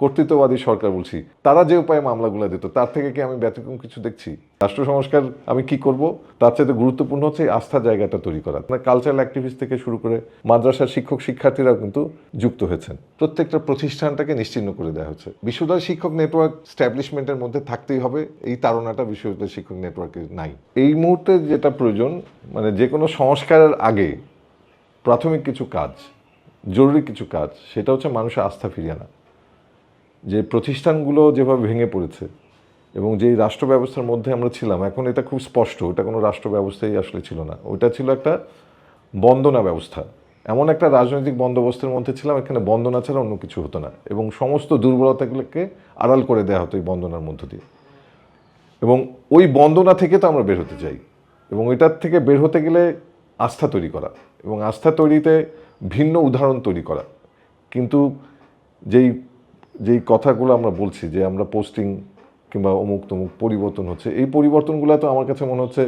কর্তৃত্ববাদী সরকার বলছি, তারা যে উপায়ে মামলাগুলো দিত, তার থেকে কি আমি ব্যতিক্রম কিছু দেখছি? রাষ্ট্র সংস্কার আমি কি করব? তার চাইতে গুরুত্বপূর্ণ হচ্ছে আস্থা জায়গাটা তৈরি করা। কালচারাল অ্যাক্টিভিস্ট থেকে শুরু করে মাদ্রাসার শিক্ষক শিক্ষার্থীরাও কিন্তু যুক্ত হয়েছেন। প্রত্যেকটা প্রতিষ্ঠানটাকে নিশ্চিহ্ন করে দেওয়া হচ্ছে। বিশ্ববিদ্যালয় শিক্ষক নেটওয়ার্ক স্ট্যাবলিশমেন্টের মধ্যে থাকতেই হবে, এই তাড়নাটা বিশ্ববিদ্যালয় শিক্ষক নেটওয়ার্কে নাই। এই মুহূর্তে যেটা প্রয়োজন মানে যে কোনো সংস্কারের আগে প্রাথমিক কিছু কাজ, জরুরি কিছু কাজ, সেটা হচ্ছে মানুষের আস্থা ফিরিয়ে আনা। যে প্রতিষ্ঠানগুলো যেভাবে ভেঙে পড়েছে এবং যেই রাষ্ট্র ব্যবস্থার মধ্যে আমরা ছিলাম, এখন এটা খুব স্পষ্ট, ওটা কোনো রাষ্ট্র ব্যবস্থাই আসলে ছিল না। ওটা ছিল একটা বন্দনা ব্যবস্থা। এমন একটা রাজনৈতিক বন্দোবস্তের মধ্যে ছিলাম, এখানে বন্দনা ছাড়া অন্য কিছু হতো না এবং সমস্ত দুর্বলতাগুলোকে আড়াল করে দেওয়া হতো এই বন্দনার মধ্য দিয়ে। এবং ওই বন্দনা থেকে তো আমরা বের হতে চাই এবং এটার থেকে বের হতে গেলে আস্থা তৈরি করা এবং আস্থা তৈরিতে ভিন্ন উদাহরণ তৈরি করা। কিন্তু যেই যেই কথাগুলো আমরা বলছি, যে আমরা পোস্টিং কিংবা অমুক তমুক পরিবর্তন হচ্ছে, এই পরিবর্তনগুলো তো আমার কাছে মনে হচ্ছে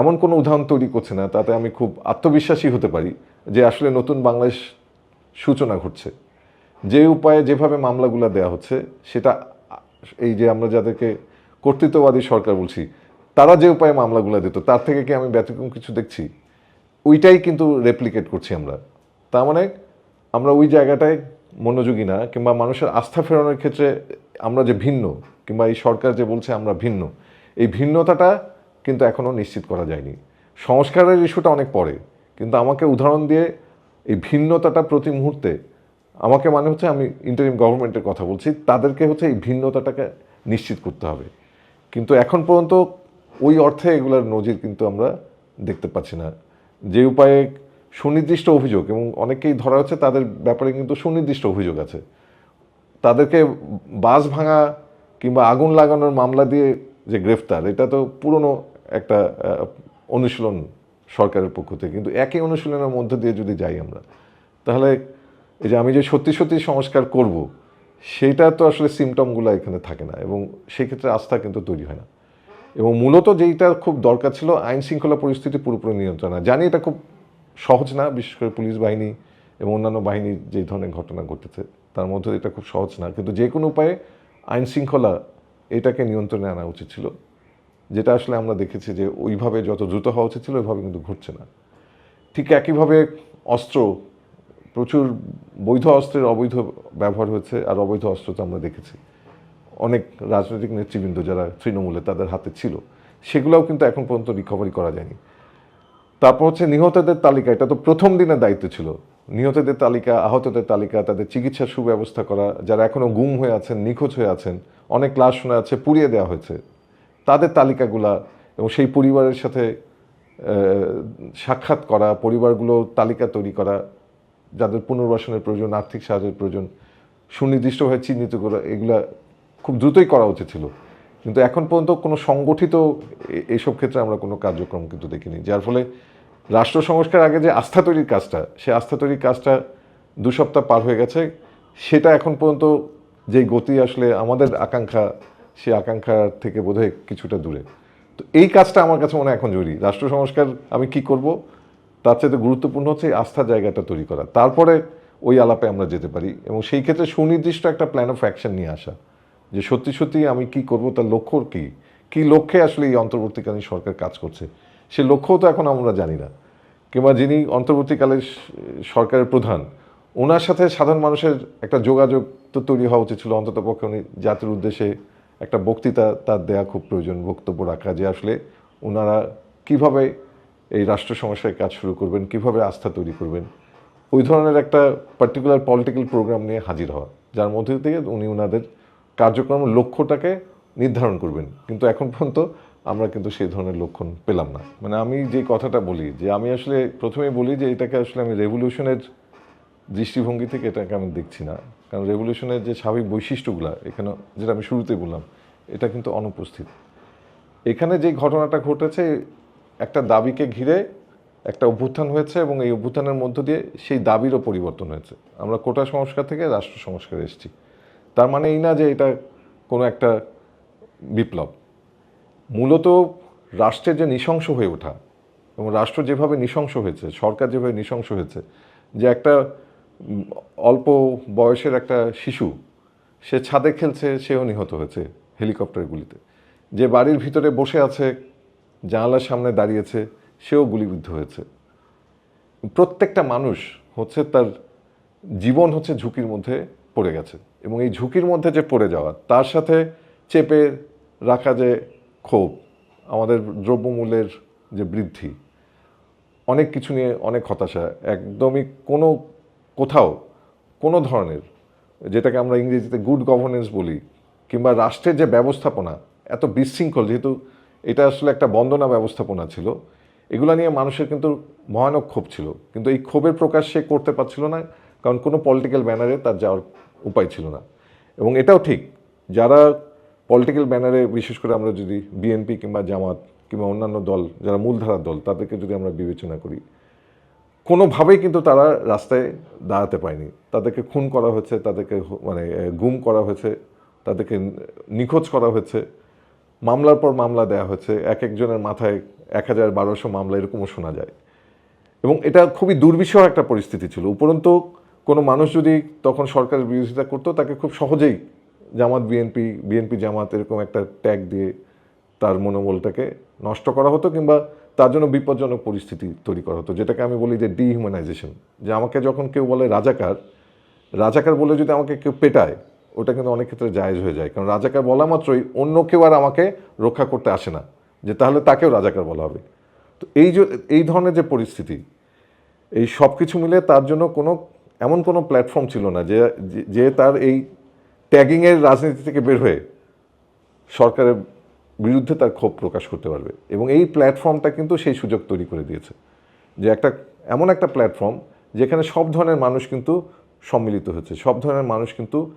এমন কোনো উদাহরণ তৈরি করছে না, তাতে আমি খুব আত্মবিশ্বাসী হতে পারি যে আসলে নতুন বাংলাদেশ সূচনা ঘটছে। যে উপায়ে যেভাবে মামলাগুলো দেওয়া হচ্ছে, সেটা এই যে আমরা যাদেরকে কর্তৃত্ববাদী সরকার বলছি, তারা যে উপায়ে মামলাগুলো দিত, তার থেকে কি আমি ব্যতিক্রম কিছু দেখছি? ওইটাই কিন্তু রেপ্লিকেট করছি আমরা। তার মানে আমরা ওই জায়গাটায় মনোযোগী না, কিংবা মানুষের আস্থা ফেরানোর ক্ষেত্রে আমরা যে ভিন্ন, কিংবা এই সরকার যে বলছে আমরা ভিন্ন, এই ভিন্নতাটা কিন্তু এখনও নিশ্চিত করা যায়নি। সংস্কারের ইস্যুটা অনেক পরে, কিন্তু আমাকে উদাহরণ দিয়ে এই ভিন্নতাটা প্রতি মুহূর্তে, আমাকে মানে হচ্ছে আমি ইন্টারিম গভর্নমেন্টের কথা বলছি, তাদেরকে হচ্ছে এই ভিন্নতাটাকে নিশ্চিত করতে হবে। কিন্তু এখন পর্যন্ত ওই অর্থে এগুলার নজির কিন্তু আমরা দেখতে পাচ্ছি না। যে উপায়ে সুনির্দিষ্ট অভিযোগ, এবং অনেকেই ধরা হচ্ছে তাদের ব্যাপারে কিন্তু সুনির্দিষ্ট অভিযোগ আছে। তাদেরকে বাস ভাঙা কিংবা আগুন লাগানোর মামলা দিয়ে যে গ্রেফতার, এটা তো পুরনো একটা অনুশীলন সরকারের পক্ষ থেকে। কিন্তু একই অনুশীলনের মধ্যে দিয়ে যদি যাই আমরা, তাহলে এই যে আমি যে সত্যি সত্যি সংস্কার করব, সেটা তো আসলে সিমটমগুলো এখানে থাকে না, এবং সেই ক্ষেত্রে আস্থা কিন্তু তৈরি হয় না। এবং মূলত যেইটা খুব দরকার ছিল আইন শৃঙ্খলা পরিস্থিতি পুরোপুরি নিয়ন্ত্রণ। জানি এটা খুব সহজ না, বিশেষ করে পুলিশ বাহিনী এবং অন্যান্য বাহিনীর যে ধরনের ঘটনা ঘটেছে, তার মধ্যে এটা খুব সহজ না। কিন্তু যে কোনো উপায়ে আইন শৃঙ্খলা এটাকে নিয়ন্ত্রণে আনা উচিত ছিল, যেটা আসলে আমরা দেখেছি যে ওইভাবে যত দ্রুত হওয়া উচিত ছিল, ওইভাবে কিন্তু ঘটছে না। ঠিক একইভাবে অস্ত্র, প্রচুর বৈধ অস্ত্রের অবৈধ ব্যবহার হয়েছে আর অবৈধ অস্ত্র তো আমরা দেখেছি। অনেক রাজনৈতিক নেতৃবৃন্দ যারা তৃণমূলে তাদের হাতে ছিল, সেগুলোও কিন্তু এখন পর্যন্ত রিকভারি করা যায়নি। তারপর হচ্ছে নিহতদের তালিকা, এটা তো প্রথম দিনের দায়িত্ব ছিল। নিহতদের তালিকা, আহতদের তালিকা, তাদের চিকিৎসার সুব্যবস্থা করা, যারা এখনও গুম হয়ে আছেন, নিখোঁজ হয়ে আছেন, অনেক লাশ শোনা আছে পুড়িয়ে দেওয়া হয়েছে। তাদের তালিকাগুলা এবং সেই পরিবারের সাথে সাক্ষাৎ করা, পরিবারগুলো তালিকা তৈরি করা, যাদের পুনর্বাসনের প্রয়োজন, আর্থিক সাহায্যের প্রয়োজন, সুনির্দিষ্টভাবে চিহ্নিত করা, এগুলা খুব দ্রুতই করা উচিত ছিল। কিন্তু এখন পর্যন্ত কোনো সংগঠিত এইসব ক্ষেত্রে আমরা কোনো কার্যক্রম কিন্তু দেখিনি, যার ফলে রাষ্ট্র সংস্কার আগে যে আস্থা তৈরির কাজটা সেই আস্থা তৈরির কাজটা দু সপ্তাহ পার হয়ে গেছে। সেটা এখন পর্যন্ত যেই গতি আসলে আমাদের আকাঙ্ক্ষা সেই আকাঙ্ক্ষা থেকে বোধহয় কিছুটা দূরে। তো এই কাজটা আমার কাছে মনে হয় এখন জরুরি। রাষ্ট্র সংস্কার আমি কি করব, তার চাইতে গুরুত্বপূর্ণ হচ্ছে এই আস্থার জায়গাটা তৈরি করা। তারপরে ওই আলাপে আমরা যেতে পারি এবং সেই ক্ষেত্রে সুনির্দিষ্ট একটা প্ল্যান অফ অ্যাকশন নিয়ে আসা। যে সত্যি সত্যি আমি কি করব, তার লক্ষ্য কি? কি লক্ষ্যে আসলে এই অন্তর্বর্তীকালীন সরকার কাজ করছে? সে লক্ষ্যও তো এখন আমরা জানি না। কিংবা যিনি অন্তর্বর্তীকালের সরকারের প্রধান ওনার সাথে সাধারণ মানুষের একটা যোগাযোগ তো তৈরি হওয়া উচিত ছিল। অন্তত পক্ষে উনি জাতির উদ্দেশ্যে একটা বক্তৃতা তার দেয়া খুব প্রয়োজন বক্তব্য রাখা, যে আসলে ওনারা কীভাবে এই রাষ্ট্র সমস্যায় কাজ শুরু করবেন, কীভাবে আস্থা তৈরি করবেন। ওই ধরনের একটা পার্টিকুলার পলিটিক্যাল প্রোগ্রাম নিয়ে হাজির হওয়া, যার মধ্যে থেকে উনি ওনাদের কার্যক্রম লক্ষ্যটাকে নির্ধারণ করবেন। কিন্তু এখন পর্যন্ত আমরা কিন্তু সেই ধরনের লক্ষণ পেলাম না। মানে আমি যে কথাটা বলি, যে আমি আসলে প্রথমেই বলি যে এটাকে আসলে আমি রেভলিউশনের দৃষ্টিভঙ্গি থেকে এটাকে আমি দেখছি না। কারণ রেভলিউশনের যে স্বাভাবিক বৈশিষ্ট্যগুলো, এখানে যেটা আমি শুরুতে বললাম, এটা কিন্তু অনুপস্থিত। এখানে যে ঘটনাটা ঘটেছে, একটা দাবিকে ঘিরে একটা অভ্যুত্থান হয়েছে এবং এই অভ্যুত্থানের মধ্য দিয়ে সেই দাবিরও পরিবর্তন হয়েছে। আমরা কোটা সংস্কার থেকে রাষ্ট্র সংস্কারে এসেছি। তার মানে এই না যে এটা কোনো একটা বিপ্লব। মূলত রাষ্ট্রের যে নৃশংস হয়ে ওঠা এবং রাষ্ট্র যেভাবে নৃশংস হয়েছে, সরকার যেভাবে নৃশংস হয়েছে, যে একটা অল্প বয়সের একটা শিশু, সে ছাদে খেলছে, সেও নিহত হয়েছে হেলিকপ্টারের গুলিতে যে বাড়ির ভিতরে বসে আছে, জানালার সামনে দাঁড়িয়েছে, সেও গুলিবিদ্ধ হয়েছে। প্রত্যেকটা মানুষ হচ্ছে তার জীবন হচ্ছে ঝুঁকির মধ্যে পড়ে গেছে। এবং এই ঝুঁকির মধ্যে যে পড়ে যাওয়া, তার সাথে চেপে রাখা যে ক্ষোভ, আমাদের দ্রব্যমূল্যের যে বৃদ্ধি, অনেক কিছু নিয়ে অনেক হতাশা, একদমই কোনো কোথাও, কোনো ধরনের, যেটাকে আমরা ইংরেজিতে গুড গভর্নেন্স বলি, কিংবা রাষ্ট্রের যে ব্যবস্থাপনা, এত বিশৃঙ্খল, যেহেতু এটা আসলে একটা বন্দনা ব্যবস্থাপনা ছিল, এগুলো নিয়ে মানুষের কিন্তু ভয়ানক ক্ষোভ ছিল। কিন্তু এই ক্ষোভের প্রকাশ সে করতে পারছিল না, কারণ কোনো পলিটিক্যাল ব্যানারে তার যাওয়ার উপায় ছিল না। এবং এটাও ঠিক, যারা পলিটিক্যাল ব্যানারে বিশেষ করে আমরা যদি বিএনপি কিংবা জামাত কিংবা অন্যান্য দল, যারা মূলধারার দল, তাদেরকে যদি আমরা বিবেচনা করি, কোনোভাবেই কিন্তু তারা রাস্তায় দাঁড়াতে পায়নি তাদেরকে খুন করা হয়েছে, তাদেরকে মানে গুম করা হয়েছে, তাদেরকে নিখোঁজ করা হয়েছে, মামলার পর মামলা দেওয়া হয়েছে, এক একজনের মাথায় এক হাজার বারোশো মামলা এরকমও শোনা যায়। এবং এটা খুবই দুর্বিষহ একটা পরিস্থিতি ছিল। উপরন্তু কোনো মানুষ যদি তখন সরকারের বিরোধিতা করতো, তাকে খুব সহজেই জামাত, বিএনপি বিএনপি জামাত এরকম একটা ট্যাগ দিয়ে তার মনোবলটাকে নষ্ট করা হতো কিংবা তার জন্য বিপজ্জনক পরিস্থিতি তৈরি করা হতো। যেটাকে আমি বলি যে ডিহিউম্যানাইজেশন যে আমাকে যখন কেউ বলে রাজাকার রাজাকার বলে যদি আমাকে কেউ পেটায়, ওটা কিন্তু অনেক ক্ষেত্রে জায়েজ হয়ে যায়। কারণ রাজাকার বলা মাত্রই অন্য কেউ আর আমাকে রক্ষা করতে আসে না। যে তাহলে তাকেও রাজাকার বলা হবে। তো এই যে, এই ধরনের যে পরিস্থিতি, এই সব কিছু মিলে তার জন্য কোনো এমন কোনো প্ল্যাটফর্ম ছিল না যে, যে- তার এই ট্যাগিংয়ের রাজনীতি থেকে বের হয়ে সরকারের বিরুদ্ধে তার ক্ষোভ প্রকাশ করতে পারবে। এবং এই প্ল্যাটফর্মটা কিন্তু সেই সুযোগ তৈরি করে দিয়েছে যে একটা, এমন একটা প্ল্যাটফর্ম যেখানে সব ধরনের মানুষ কিন্তু সম্মিলিত হয়েছে, সব ধরনের মানুষ কিন্তু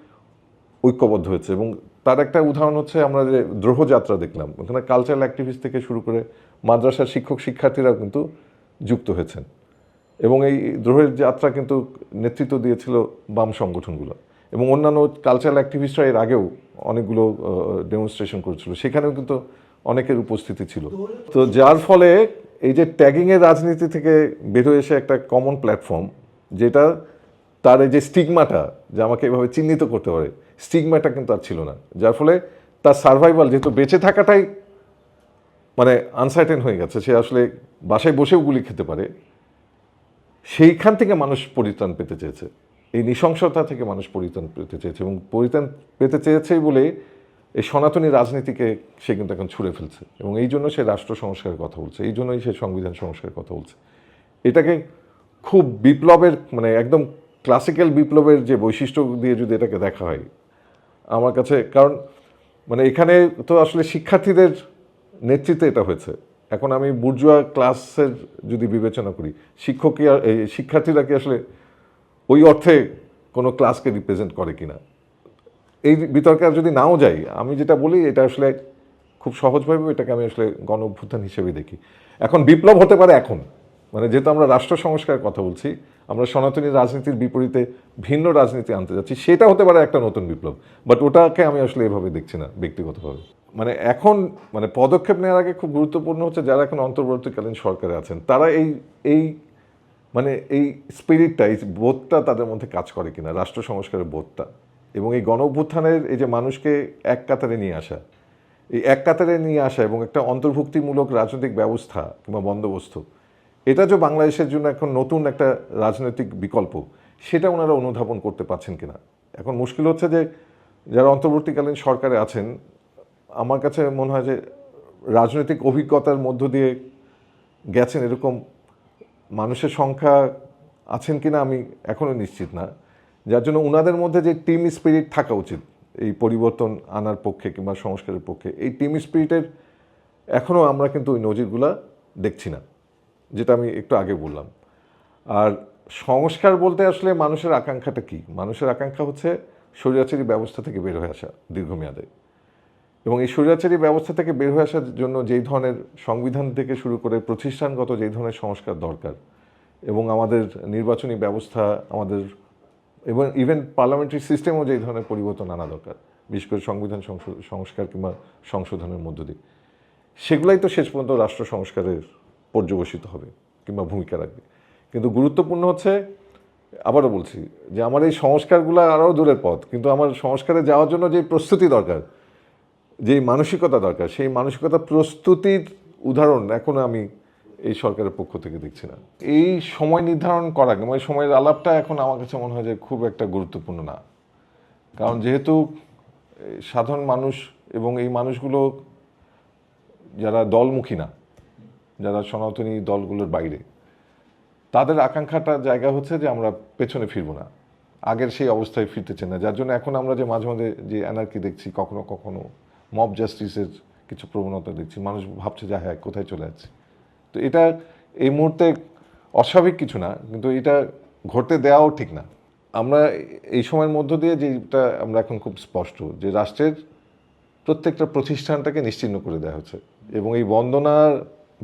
ঐক্যবদ্ধ হয়েছে। এবং তার একটা উদাহরণ হচ্ছে আমরা যে দ্রোহযাত্রা দেখলাম, ওখানে কালচারাল অ্যাক্টিভিস্ট থেকে শুরু করে মাদ্রাসার শিক্ষক শিক্ষার্থীরাও কিন্তু যুক্ত হয়েছেন। এবং এই দ্রোহের যাত্রা কিন্তু নেতৃত্ব দিয়েছিল বাম সংগঠনগুলো। এবং অন্যান্য কালচারাল অ্যাক্টিভিস্টরা এর আগেও অনেকগুলো ডেমনস্ট্রেশন করেছিল। সেখানেও কিন্তু অনেকের উপস্থিতি ছিল। তো যার ফলে এই যে ট্যাগিংয়ের রাজনীতি থেকে বেরোয় এসে একটা কমন প্ল্যাটফর্ম যেটা তার এই যে স্টিগমাটা যে আমাকে এভাবে চিহ্নিত করতে পারে স্টিগমাটা কিন্তু আর ছিল না। যার ফলে তার সার্ভাইভাল যেহেতু বেঁচে থাকাটাই মানে আনসার্টেন হয়ে গেছে, সে আসলে বাসায় বসেও গুলি খেতে পারে। সেইখান থেকে মানুষ পরিত্রাণ পেতে চেয়েছে। এই নৃশংসতা থেকে মানুষ পরিত্রাণ পেতে চেয়েছে এবং পরিত্রাণ পেতে চেয়েছেই বলে এই সনাতনী রাজনীতিকে সে কিন্তু এখন ছুঁড়ে ফেলছে এবং এই জন্য সে রাষ্ট্র সংস্কারের কথা বলছে, এই জন্যই সে সংবিধান সংস্কারের কথা বলছে। এটাকে খুব বিপ্লবের মানে একদম ক্লাসিক্যাল বিপ্লবের যে বৈশিষ্ট্য দিয়ে যদি এটাকে দেখা হয়, আমার কাছে, কারণ মানে এখানে তো আসলে শিক্ষার্থীদের নেতৃত্বে এটা হয়েছে। এখন আমি বুর্জুয়া ক্লাসের যদি বিবেচনা করি শিক্ষক কি এই শিক্ষার্থীরা কি আসলে ওই অর্থে কোনো ক্লাসকে রিপ্রেজেন্ট করে কিনা? এই বিতর্কে যদি নাও যাই, আমি যেটা বলি, এটা আসলে খুব সহজভাবে এটাকে আমি আসলে গণ অভ্যুত্থান হিসেবে দেখি। এখন বিপ্লব হতে পারে এখন। মানে যেহেতু আমরা রাষ্ট্র সংস্কারের কথা বলছি, আমরা সনাতনী রাজনীতির বিপরীতে ভিন্ন রাজনীতি আনতে যাচ্ছি, সেটা হতে পারে একটা নতুন বিপ্লব। বাট ওটাকে আমি আসলে এভাবে দেখছি না, ব্যক্তিগতভাবে। মানে এখন মানে পদক্ষেপ নেওয়ার আগে খুব গুরুত্বপূর্ণ হচ্ছে যারা এখন অন্তর্বর্তীকালীন সরকারে আছেন, তারা এই এই মানে এই স্পিরিটটা এই বোধটা তাদের মধ্যে কাজ করে কিনা, রাষ্ট্র সংস্কারের বোধটা এবং এই গণ অভ্যুত্থানের এই যে মানুষকে এক কাতারে নিয়ে আসা, এই এক কাতারে নিয়ে আসা এবং একটা অন্তর্ভুক্তিমূলক রাজনৈতিক ব্যবস্থা কিংবা বন্দোবস্ত, এটা যে বাংলাদেশের জন্য এখন নতুন একটা রাজনৈতিক বিকল্প, সেটা ওনারা অনুধাবন করতে পারছেন কিনা? এখন মুশকিল হচ্ছে যে যারা অন্তর্বর্তীকালীন সরকারে আছেন আমার কাছে মনে হয় যে রাজনৈতিক অভিজ্ঞতার মধ্য দিয়ে গেছেন এরকম মানুষের সংখ্যা আছেন কিনা আমি এখনও নিশ্চিত না। যার জন্য ওনাদের মধ্যে যে টিম স্পিরিট থাকা উচিত এই পরিবর্তন আনার পক্ষে কিংবা সংস্কারের পক্ষে, এই টিম স্পিরিটের এখনও আমরা কিন্তু ওই নজিরগুলা দেখছি না, যেটা আমি একটু আগে বললাম। আর সংস্কার বলতে আসলে মানুষের আকাঙ্ক্ষাটা কি? মানুষের আকাঙ্ক্ষা হচ্ছে স্বৈরাচারী ব্যবস্থা থেকে বের হয়ে আসা দীর্ঘমেয়াদে। এবং এই স্বৈরাচারী ব্যবস্থা থেকে বের হয়ে আসার জন্য যেই ধরনের সংবিধান থেকে শুরু করে প্রতিষ্ঠানগত যেই ধরনের সংস্কার দরকার, এবং আমাদের নির্বাচনী ব্যবস্থা, আমাদের এবং ইভেন পার্লামেন্টারি সিস্টেমও যেই ধরনের পরিবর্তন আনা দরকার, বিশেষ করে সংবিধান সংস্কার কিংবা সংশোধনের মধ্য দিয়ে, সেগুলাই তো শেষ পর্যন্ত রাষ্ট্র সংস্কারের পর্যবসিত হবে কিংবা ভূমিকা রাখবে। কিন্তু গুরুত্বপূর্ণ হচ্ছে, আবারও বলছি যে আমার এই সংস্কারগুলো আরও দূরের পথ, কিন্তু আমার সংস্কারে যাওয়ার জন্য যে প্রস্তুতি দরকার যে মানসিকতা দরকার, সেই মানসিকতা প্রস্তুতির উদাহরণ এখনও আমি এই সরকারের পক্ষ থেকে দেখছি না। এই সময় নির্ধারণ করা কিংবা এই সময়ের আলাপটা এখন আমার কাছে মনে হয় যে খুব একটা গুরুত্বপূর্ণ না। কারণ যেহেতু সাধারণ মানুষ এবং এই মানুষগুলো যারা দলমুখী না, যারা সনাতনী দলগুলোর বাইরে, তাদের আকাঙ্ক্ষাটা জায়গা হচ্ছে যে আমরা পেছনে ফিরবো না। আগের সেই অবস্থায় ফিরতে চাই না। যার জন্য এখন আমরা যে মাঝে মাঝে যে অ্যানার্কি দেখছি, কখনো কখনো মব জাস্টিসের কিছু প্রবণতা দেখছি। মানুষ ভাবছে যে হ্যাঁ কোথায় চলে যাচ্ছে। তো এটা এই মুহূর্তে অস্বাভাবিক কিছু না, কিন্তু এটা ঘটতে দেওয়াও ঠিক না। আমরা এই সময়ের মধ্য দিয়ে যেটা আমরা এখন খুব স্পষ্ট যে, রাষ্ট্রের প্রত্যেকটা প্রতিষ্ঠানটাকে নিশ্চিহ্ন করে দেওয়া হচ্ছে এবং এই বন্দনার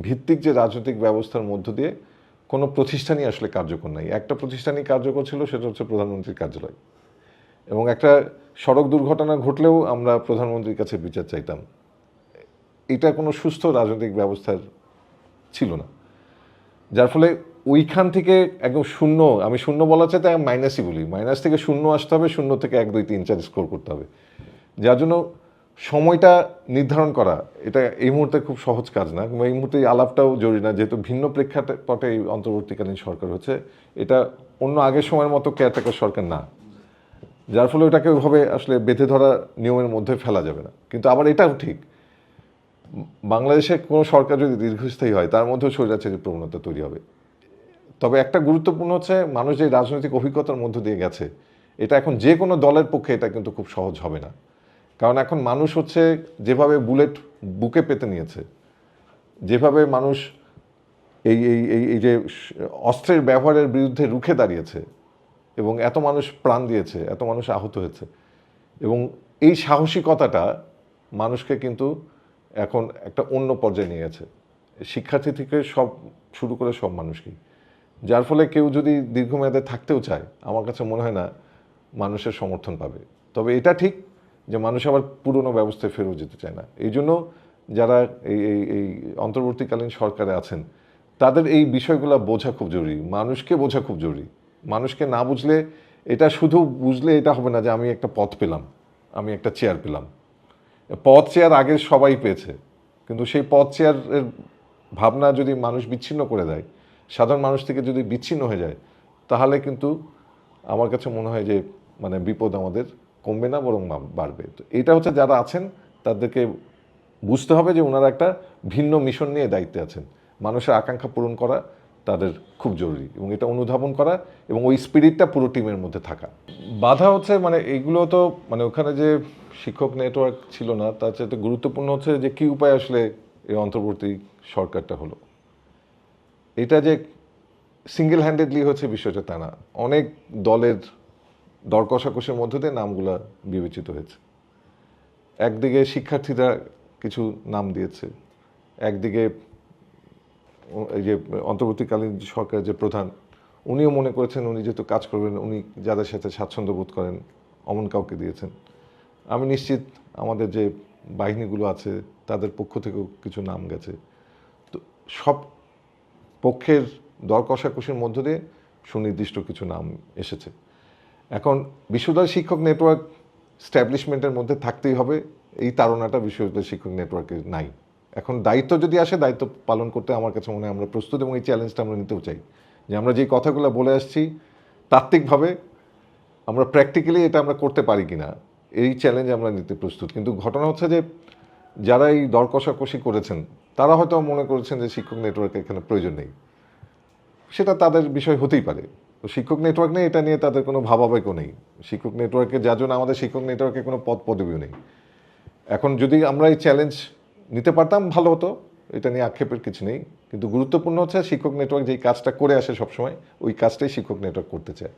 ভিত্তিক যে রাজনৈতিক ব্যবস্থার মধ্য দিয়ে কোনো প্রতিষ্ঠানই আসলে কার্যকর নাই। একটা প্রতিষ্ঠানই কার্যকর ছিল, সেটা হচ্ছে প্রধানমন্ত্রীর কার্যালয়। এবং একটা সড়ক দুর্ঘটনা ঘটলেও আমরা প্রধানমন্ত্রীর কাছে বিচার চাইতাম। এটা কোনো সুস্থ রাজনৈতিক ব্যবস্থার ছিল না। যার ফলে ওইখান থেকে একদম শূন্য, আমি শূন্য বলা চাইতে আমি মাইনাসই বলি। মাইনাস থেকে শূন্য আসতে হবে, শূন্য থেকে এক, দুই, তিন, চার স্কোর করতে হবে। যার জন্য সময়টা নির্ধারণ করা, এটা এই মুহূর্তে খুব সহজ কাজ না এই মুহূর্তে আলাপটাও জরুরি না, যেহেতু ভিন্ন প্রেক্ষাপটে এই অন্তর্বর্তীকালীন সরকার হচ্ছে, এটা অন্য আগের সময়ের মতো কেয়ারটেকার সরকার না। যার ফলে ওটাকে ওইভাবে আসলে বেঁধে ধরা নিয়মের মধ্যে ফেলা যাবে না। কিন্তু আবার এটাও ঠিক। বাংলাদেশে কোনো সরকার যদি দীর্ঘস্থায়ী হয়, তার মধ্যেও স্বৈরাচারী প্রবণতা তৈরি হবে। তবে একটা গুরুত্বপূর্ণ হচ্ছে, মানুষ যে রাজনৈতিক অভিজ্ঞতার মধ্য দিয়ে গেছে, এটা এখন যে কোনো দলের পক্ষে এটা কিন্তু খুব সহজ হবে না। কারণ এখন মানুষ হচ্ছে যেভাবে বুলেট বুকে পেতে নিয়েছে, যেভাবে মানুষ এই এই এই এই যে অস্ত্রের ব্যবহারের বিরুদ্ধে রুখে দাঁড়িয়েছে এবং এত মানুষ প্রাণ দিয়েছে, এত মানুষ আহত হয়েছে। এবং এই সাহসিকতাটা মানুষকে কিন্তু এখন একটা অন্য পর্যায়ে নিয়ে গেছে। শিক্ষার্থী থেকে সব শুরু করে সব মানুষকেই। যার ফলে কেউ যদি দীর্ঘমেয়াদে থাকতেও চায়, আমার কাছে মনে হয় না মানুষের সমর্থন পাবে। তবে এটা ঠিক যে মানুষ আবার পুরনো ব্যবস্থায় ফেরত যেতে চায় না। এই জন্য যারা এই এই এই অন্তর্বর্তীকালীন সরকারে আছেন, তাদের এই বিষয়গুলো বোঝা খুব জরুরি। মানুষকে বোঝা খুব জরুরি। মানুষকে না বুঝলে এটা শুধু বুঝলে এটা হবে না যে আমি একটা পথ পেলাম, আমি একটা চেয়ার পেলাম। পথ চেয়ার আগে সবাই পেয়েছে, কিন্তু সেই পথ চেয়ারের ভাবনা যদি মানুষ বিচ্ছিন্ন করে দেয়, সাধারণ মানুষ থেকে যদি বিচ্ছিন্ন হয়ে যায়, তাহলে কিন্তু আমার কাছে মনে হয় যে মানে বিপদ আমাদের কমবে না, বরং বাড়বে। তো এটা হচ্ছে যারা আছেন, তাদেরকে বুঝতে হবে যে ওনারা একটা ভিন্ন মিশন নিয়ে দায়িত্বে আছেন। মানুষের আকাঙ্ক্ষা পূরণ করা তাদের খুব জরুরি এবং এটা অনুধাবন করা এবং ওই স্পিরিটটা পুরো টিমের মধ্যে থাকা। বাধা হচ্ছে মানে এইগুলো তো মানে ওখানে যে শিক্ষক নেটওয়ার্ক ছিল না, তার চাইতে গুরুত্বপূর্ণ হচ্ছে যে কী উপায় আসলে এই অন্তর্বর্তী সরকারটা হলো। এটা যে সিঙ্গেল হ্যান্ডেডলি হচ্ছে বিষয়টা তা না। অনেক দলের দর কষাকষির মধ্য দিয়ে নামগুলো বিবেচিত হয়েছে। একদিকে শিক্ষার্থীরা কিছু নাম দিয়েছে, একদিকে যে অন্তর্বর্তীকালীন যে সরকারের যে প্রধান, উনিও মনে করেছেন উনি যেহেতু কাজ করবেন, উনি যাদের সাথে স্বাচ্ছন্দ্য বোধ করেন, অমন কাউকে দিয়েছেন। আমি নিশ্চিত আমাদের যে বাহিনীগুলো আছে, তাদের পক্ষ থেকেও কিছু নাম গেছে। তো সব পক্ষের দর কষাকষির মধ্য দিয়ে সুনির্দিষ্ট কিছু নাম এসেছে। এখন বিশ্ববিদ্যালয় শিক্ষক নেটওয়ার্ক স্ট্যাবলিশমেন্টের মধ্যে থাকতেই হবে, এই তাড়নাটা বিশ্ববিদ্যালয় শিক্ষক নেটওয়ার্কের নাই। এখন দায়িত্ব যদি আসে, দায়িত্ব পালন করতে আমার কাছে মনে হয় আমরা প্রস্তুত এবং এই চ্যালেঞ্জটা আমরা নিতেও চাই। যে আমরা যে কথাগুলো বলে আসছি, তাত্ত্বিকভাবে আমরা প্র্যাকটিক্যালি এটা আমরা করতে পারি কিনা, এই চ্যালেঞ্জ আমরা নিতে প্রস্তুত। কিন্তু ঘটনা হচ্ছে যে, যারা এই দর কষাকষি করেছেন, তারা হয়তো মনে করেছেন যে শিক্ষক নেটওয়ার্ক এখানে প্রয়োজন নেই। সেটা তাদের বিষয় হতেই পারে। তো শিক্ষক নেটওয়ার্ক নেই, এটা নিয়ে তাদের কোনো ভাবাবেগও নেই। শিক্ষক নেটওয়ার্কে যার জন্য আমাদের শিক্ষক নেটওয়ার্কে কোনো পদ পদবিও নেই। এখন যদি আমরা এই চ্যালেঞ্জ নিতে পারতাম, ভালো হতো। এটা নিয়ে আক্ষেপের কিছু নেই। কিন্তু গুরুত্বপূর্ণ হচ্ছে শিক্ষক নেটওয়ার্ক যেই কাজটা করে আসে সবসময়, ওই কাজটাই শিক্ষক নেটওয়ার্ক করতে চায়।